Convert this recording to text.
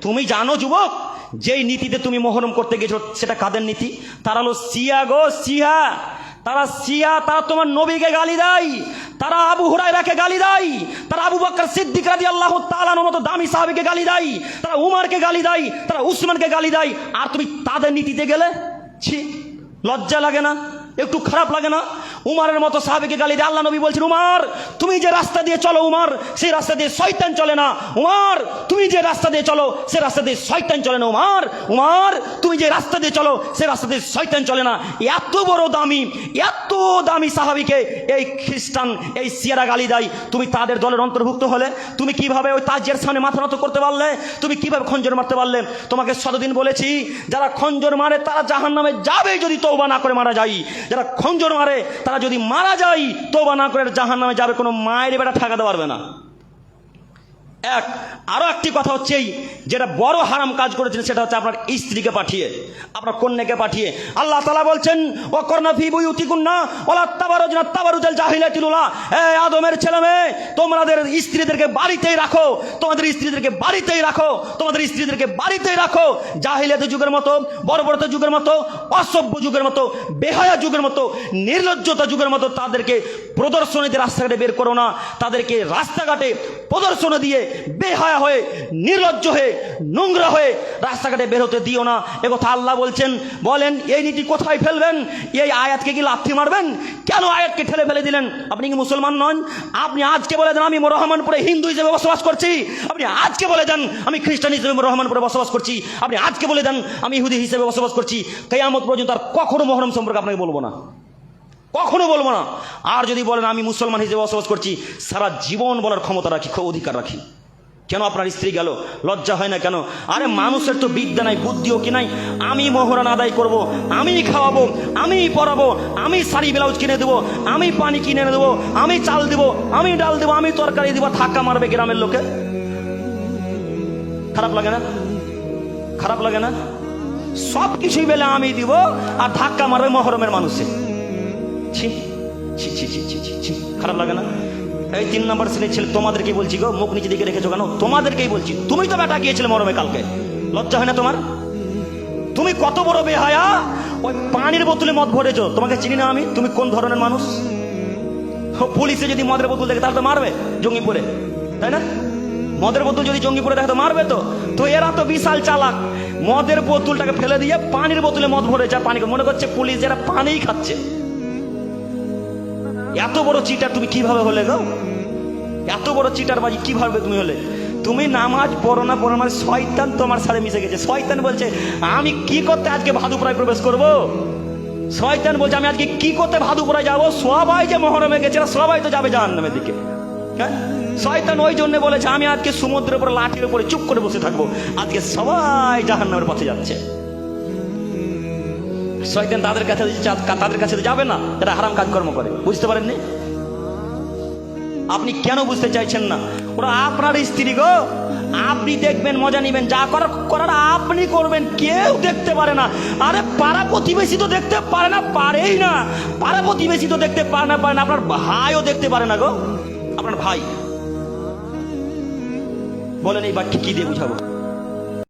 তুমি জানো, যুবক, যেই নীতিতে তুমি মহরম করতে গেছো, সেটা কাদের নীতি? তারা হলো সিয়া গো সিয়া তারা সিয়া তারা তোমার নবীকে গালি দেয়। তারা আবু হুরাইরাকে গালি দেয়। তারা আবু বকর সিদ্দিক রাদি আল্লাহ তালানোর মতো দামি সাহাবিকে গালি দেয়। তারা উমারকে গালি দেয়। তারা উসমানকে গালি দেয়। আর তুমি তাদের নীতিতে গেলে, ছি, লজ্জা লাগে না? একটু খারাপ লাগে না? উমারের মতো সাহাবিকে গালি দিয়ে আল্লাহ নবী বলছেন, উমার, তুমি যে রাস্তা দিয়ে চলো উমার, সেই রাস্তা দিয়ে শয়তান চলে না। উমার, তুমি যে রাস্তা দিয়ে চলো সে রাস্তা দিয়ে শয়তান চলে না। উমার উমার, তুমি যে রাস্তা দিয়ে চলো সে রাস্তা দিয়ে শয়তান চলে না। এত বড় দামি, এত দামি সাহাবিকে এই খ্রিস্টান, এই সিয়ারা গালি দেয় তুমি তাদের দলের অন্তর্ভুক্ত হলে? তুমি কীভাবে ওই তাজের সামনে মাথা নত করতে পারলে? তুমি কীভাবে খঞ্জর মারতে পারলে? তোমাকে শতদিন বলেছি, যারা খঞ্জর মারে, তারা জাহান নামে যাবে যদি তৌবা না করে মারা যায়। যারা খঞ্জর মারে, তারা যদি মারা যায় তৌবা না করে জাহান নামে যাবে, কোনো মায়ের বেটা ঠেকাতে পারবে না। এক আরও একটি কথা হচ্ছে এই, যেটা বড় হারাম কাজ করেছেন, সেটা হচ্ছে আপনার স্ত্রীকে পাঠিয়ে, আপনার কন্যাকে পাঠিয়ে। আল্লাহ তালা বলছেন ও কর্ণা ফি বই উতিকুন্না ওলা তাবারুজ না জাহিলা জাহিলাতিলুলা এ আদমের ছেলে মেয়ে, তোমাদের স্ত্রীদেরকে বাড়িতেই রাখো, তোমাদের স্ত্রীদেরকে বাড়িতেই রাখো, তোমাদের স্ত্রীদেরকে বাড়িতেই রাখো। জাহিলিয়াত যুগের মতো, বর্বরতা যুগের মতো, অসভ্য যুগের মতো, বেহায়া যুগের মতো, নির্লজ্জতা যুগের মতো তাদেরকে প্রদর্শনীতে রাস্তাঘাটে বের করো না। তাদেরকে রাস্তাঘাটে প্রদর্শনী দিয়ে বেহায়া হয়ে, নির্লজ্জ হয়ে, নোংরা হয়ে রাস্তাঘাটে বের হতে দিও না। এ কথা আল্লাহ বলছেন, বলেন, এই নীতি কোথায় ফেলবেন? এই আয়াতকে কি লাথি মারবেন? কেন আয়াতকে ঠেলে ফেলে দিলেন? আপনি কি মুসলমান নন? আপনি আজকে বলে দেন, আমি রহমানপুরে হিন্দু হিসেবে বসবাস করছি। আপনি আজকে বলে দেন, আমি খ্রিস্টান হিসেবে রহমানপুরে বসবাস করছি। আপনি আজকে বলে দেন, আমি ইহুদি হিসেবে বসবাস করছি। কেয়ামত পর্যন্ত আর কখনো মহরম সম্পর্কে আপনাকে বলব না। কখনো বলব না। আর যদি বলেন, আমি মুসলমান হিসেবে বসবাস করছি, সারা জীবন বলার ক্ষমতা রাখি অধিকার রাখি। কেন আপনার স্ত্রী গেল? লজ্জা হয় না কেন? আরে মানুষের তো বিদ্যা নাই, বুদ্ধিও কি নাই? আমি মোহরান আদায় করব, আমি খাওয়াবো, আমি পরাবো আমি শাড়ি, ব্লাউজ কিনে দেবো, আমি পানি কিনে দেবো, আমি চাল দেবো, আমি ডাল দেবো, আমি তরকারি দেবো, ধাক্কা মারবে গ্রামের লোকে। খারাপ লাগে না? খারাপ লাগে না? সব কিছুই বেলে আমি দিব, আর ধাক্কা মারবে মহরমের মানুষে। ছি ছি ছি ছি ছি ছি খারাপ লাগে না? এই তিন নম্বর শ্রেণির ছেলে তোমাদেরকেই বলছি গো, মুখ নিচে দিকে রেখেছো কেন? তোমাদেরকেই বলছি, তুমি তো বেটা গিয়েছিলে মরমে কালকে। লজ্জা হয় না তোমার? তুমি কত বড় বেহায়া? ওই পানির বোতলে মদ ভরেছো। তোমাকে চিনি না আমি? তুমি কোন ধরনের মানুষ? পুলিশে যদি মদের বোতল দেখে, তাহলে তো মারবে জঙ্গিপুরে। তাই না? মদের বোতল যদি জঙ্গিপুরে দেখে, তো মারবে তো? তো এরা তো বিশাল চালাক। মদের বোতলটাকে ফেলে দিয়ে পানির বোতলে মদ ভরেছে। পানি মনে করছে পুলিশ এরা পানিই খাচ্ছে। এত বড় চিটার তুমি কীভাবে হলে গো? এত বড় চিটার বাজি কীভাবে তুমি হলে? তুমি নামাজ পড়ো না পড়ো মানে শয়তান তোমার সাথে মিশে গেছে। শয়তান বলছে, আমি কি করতে আজকে ভাদুপুরায় প্রবেশ করব? শয়তান বলছে, আমি আজকে কি করতে ভাদুপুরায় যাব? সবাই যে মহরমে গেছে সবাই তো যাবে জাহান্নামের দিকে। হ্যাঁ? শয়তান ওই জন্য বলেছে, আমি আজকে সমুদ্রের উপরে লাঠির উপরে চুপ করে বসে থাকব। আজকে সবাই জাহান্নামের পথে যাচ্ছে। শয়তান তাদের কাছে তাদের কাছে যাবে না এরা হারাম কাজকর্ম করে। বুঝতে পারেননি? আপনি কেন বুঝতে চাইছেন না? ওরা আপনার স্ত্রী গো। আপনি দেখবেন, মজা নিবেন। যা করার করার আপনি করবেন, কেউ দেখতে পারে না। আরে, পাড়া প্রতিবেশী তো দেখতে পারে না, পারেই না। পাড়া প্রতিবেশী তো দেখতে পারে না পারে না। আপনার ভাইও দেখতে পারে না গো। আপনার ভাই। বলেন এই বাক্যে কি দিয়ে বুঝাবো?